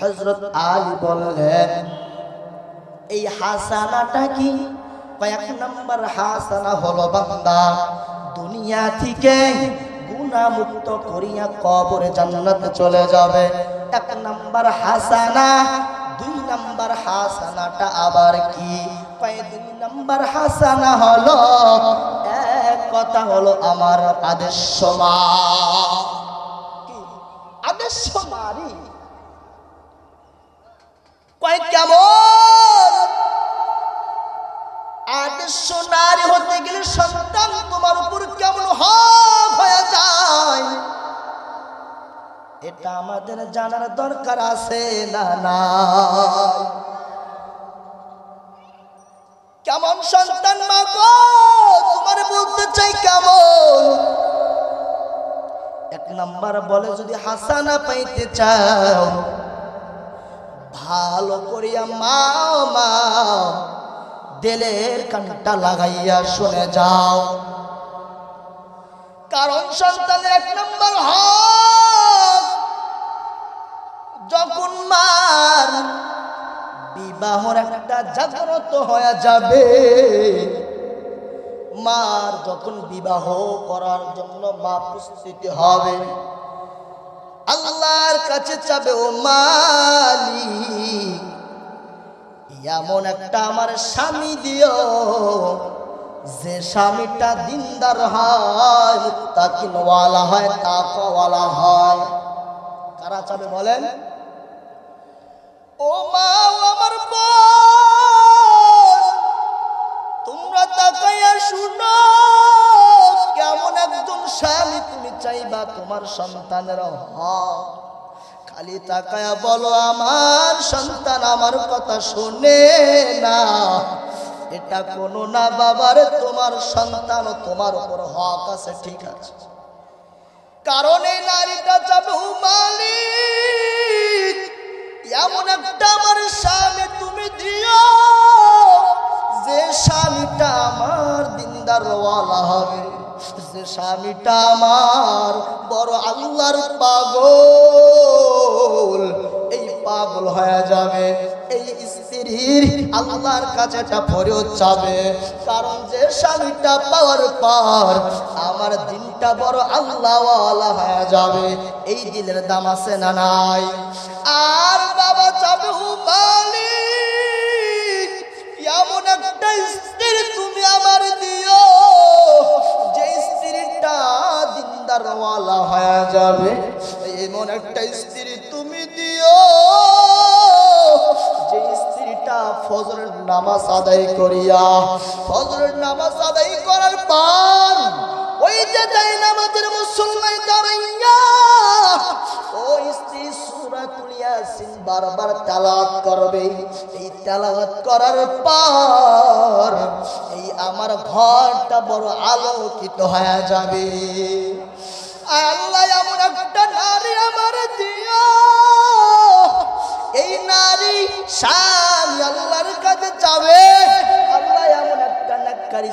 হজরত আলী বললেন, এই হাসানাটা কি? কয়েক নম্বর হাসানা হলো বান্দা। দুনিয়া থেকে গুণামুক্ত করিয়া কবরে জান্নাতে চলে যাবে। এক নম্বর হাসানা, দুই নম্বর হাসানাটা আবার কি? দুই নম্বর হাসানা হলো, এক কথা হলো আমার আদেশ মা কি? আদেশ মারি কয় কেমন? আদর্শ নারী হতে গেলে সন্তান তোমার উপর কেমন হক হয়ে যায়? এটা আমাদের জানার দরকার আছে না না কেমন সন্তান মা তোমার বলতে চাই কেমন? এক নাম্বার বলে যদি হাসানা পাইতে চাও ভালো করিয়া মা মা দিলের কানটা লাগাইয়া শুনে যাও। কারণ সন্তানের এক নম্বর হক, যখন মার বিবাহর একটা জাগ্রত হয়ে যাবে, মার যখন বিবাহ করার জন্য মা প্রস্তুতি হবে আল্লাহর কাছে চাবে, ও মালি এমন একটা আমার স্বামী দিও, যে স্বামীটা দিনদার হয়, তাকিনওয়ালা হয়, তাকওয়ালা হয়। কারা চাবে বলেন? ও মা আমার তোমরা তাকাইয়া শুনো, কেমন একজন স্বামী তুমি চাইবা তোমার সন্তানের হক খালি তাকায়া বলো, আমার সন্তান আমার কথা শোনে না। এটা কোনো না বাবার, তোমার সন্তান তোমার উপর হক আছে, ঠিক আছে। কারণ এই নারীটা যাবে মালিক। এমন একটা আমার স্বামী তুমি দিও, যে স্বামীটা আমার দিনদার ওয়ালা হবে। যে স্বামীটা আমার বড় আল্লাহর পাগল। এই পাগল হয়ে যাবে, এই স্ত্রীর আল্লাহর কাছে একটা ফরিয়ত যাবে কারণ যে স্বামীটা পাওয়ার পর আমার দিনটা বড় আল্লাহওয়ালা হয়ে যাবে। এই দিলের দাম আছে না নাই? আর দিনদার হয়ে যাবে। এমন একটা স্ত্রী তুমি দিও। যে স্ত্রীটা ফজরের নামাজ আদায় করিয়া, ফজরের নামাজ আদায় করার পর ওই যে তাই নামাজের মুসলমান দাঁড়াইয়া, ওই স্ত্রী সূরাতুল ইয়াসিন বারবার তেলাওয়াত করবে। এই তেলাওয়াত করার পর এই আমার ঘরটা বড় আলোকিত হয়ে যাবে। আল্লাহ এমন একটা নারী আমার দিও। এই নারী স্বামী আল্লাহর কাছে যাবে। আল্লাহ এমন একটা নাক্কার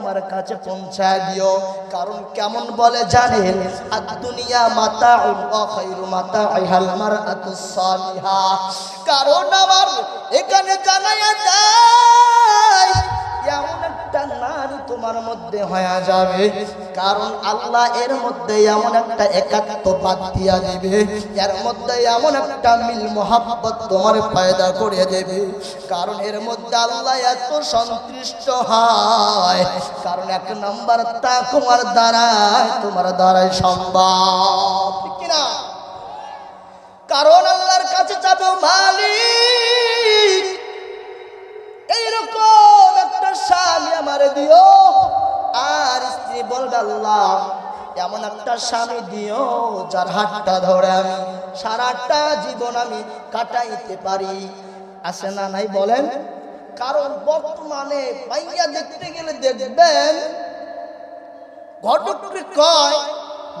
আমার কাছে পৌঁছায় দিও। কারণ কেমন বলে জানেন আর দুনিয়া মাতা খাইরু মাতা আইহাল মারআতু সালিহা। কারণ আমার এখানে জানাইয়া যায় এমন তোমার মধ্যে হয়ে যাবে। কারণ আল্লাহ এর মধ্যে এমন একটা একাত্মবাদ দিয়া দিবে। এর মধ্যে এমন একটা মিল মোহাব্বত তোমার পায়দা করে দেবে। কারণ এর মধ্যে আল্লাহ এত সন্তুষ্ট হয়। কারণ এক নাম্বার তা তোমার দ্বারাই তোমার দ্বারাই সম্ভব। কিনা? কারণ আল্লাহর কাছে এমন একটা স্বামী দিও, যার হাতটা ধরে আমি সারাটা জীবন আমি কাটাইতে পারি। আসে না নাই বলেন? কারণ বর্তমানে পাইয়া দেখতে গেলে দেখবেন ঘটককে কয়,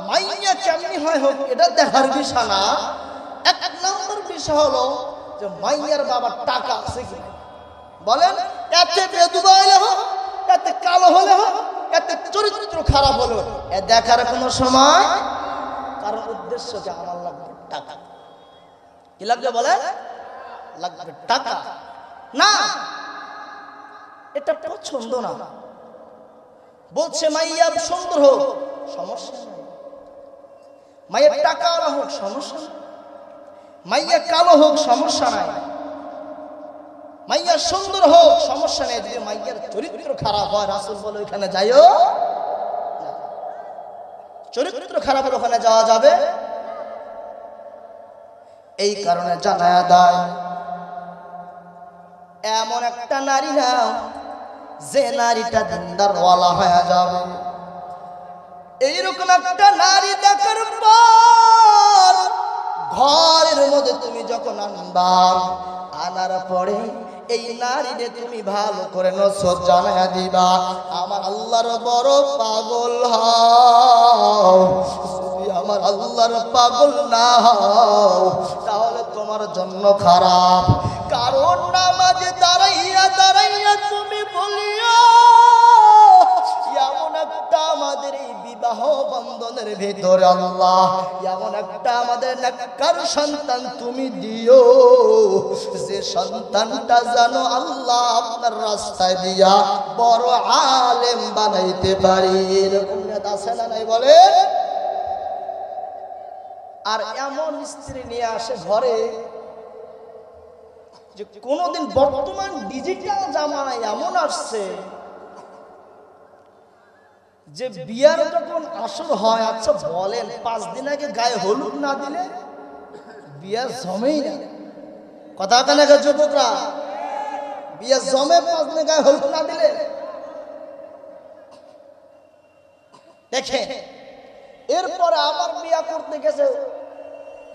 মাইয়া কেমনি হয় হোক, এটা দেখার বিষয় না। এক নম্বর বিষয় হলো যে মাইয়ার বাবার টাকা আছে কি। বলেন, এতে বেদুবা হলে হোক এতে কালো হলে হোক এতে চরিত্র খারাপ হলে। এ দেখার কোনো সময়? কারণ উদ্দেশ্য যে আমার লাগবে টাকা। কি লাগবে বলে? লাগবে টাকা। না, এটা পছন্দ না। বলছে, মাইয়া, সুন্দর হোক, সমস্যা নাই। মাইয়ের টাকা হোক, সমস্যা মাইয়া, কালো হোক, সমস্যা নাই। মাইয়া সুন্দর হোক, সমস্যা নেই, যদি মাইয়ার চরিত্র খারাপ হয়, রাসুল বলে ওইখানে যাইও চরিত্র খারাপ হলে ওখানে যাওয়া যাবে? এই কারণে জানায়া দায়, এমন একটা নারী নাও যে নারীটা দিনদার ওয়ালা হয়ে যাবে। এইরকম একটা নারী দেখার পর ঘরের মধ্যে তুমি যখন আনবা, আনার পরে এই নারীরে তুমি ভালো করে নসর দিবা। আমার আল্লাহর বড় পাগল হও। আমার আল্লাহর পাগল না হও, তাহলে তোমার জন্য খারাপ। কারণ বন্ধনের আল্লাহ, এমন একটা আমাদের নাকার সন্তান তুমি দিও। যে সন্তানটা জানো আল্লাহ আপনার রাস্তায় দিয়া বড় আলেম বানাইতে পারি। এরকম আছে না নাই বলে? আর এমন স্ত্রী নিয়ে আসে ঘরে যে কোনোদিন বর্তমান ডিজিটাল জামানায় এমন আসছে যে বিয়ার যখন আসর হয় আচ্ছা বলেন, পাঁচ দিন আগে গায়ে হলুদ না দিলে বিয়ার জমেই না। কথা কেন যুবকরা? বিয়ে জমে পাঁচ দিনে গায়ে হলুদ না দিলে? দেখে এরপরে আবার বিয়া করতে গেছে।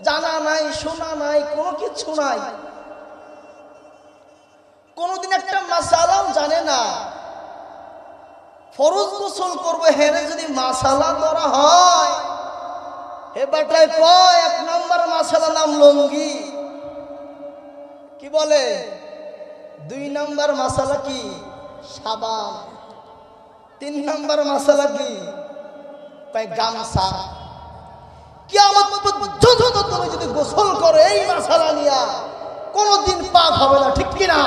জানা নাই, শোনা নাই, কোনো কিছু নাই। কোনোদিন একটা মাসালাও জানে না। ফরজ গোসল করবে, হেরে যদি মাসালা ধরা হয়। হে বাটায় কয়, এক নম্বর মাসালা নাম লঙ্গি। কি বলে? দুই নম্বর মাসালা কি? সাবান। তিন নম্বর মাসালা কি? গামছা। কিয়ামত পর্যন্ত তুমি যদি গোসল করো, এই মাসালা নিয়া কোনোদিন পাক হবে না, ঠিক কিনা?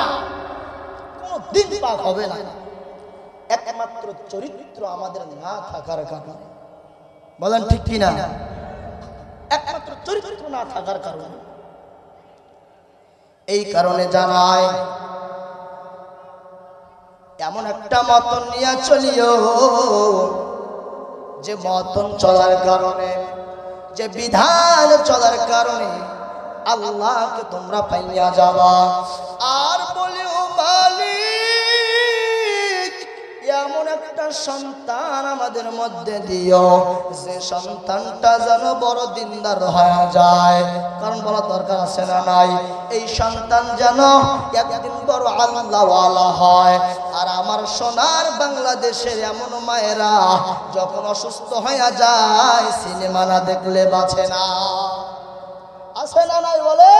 কোনোদিন পাক হবে না। একমাত্র চরিত্র আমাদের না থাকার কারণে। বলেন ঠিক কিনা? একমাত্র চরিত্র না থাকার কারণে। এই কারণে জানায় এমন একটা মতন নিয়ে চলিও, যে মতন চলার কারণে, যে বিধান চলার কারণে আল্লাহকে তোমরা পাইয়া যাবা। আর বলিও মালিক এমন একটা সন্তান আমাদের মধ্যে দিও, যে সন্তানটা যেন বড় দিনদার হয়ে যায়। কারণ বলা দরকার আছে না নাই? এই সন্তান যেন একদিন বড় আল্লাহওয়ালা হয়। আর আমার সোনার বাংলাদেশের এমন মায়েরা যখন অসুস্থ হয়ে যায়, সিনেমা না দেখলে বাঁচে না। আছে না নাই বলে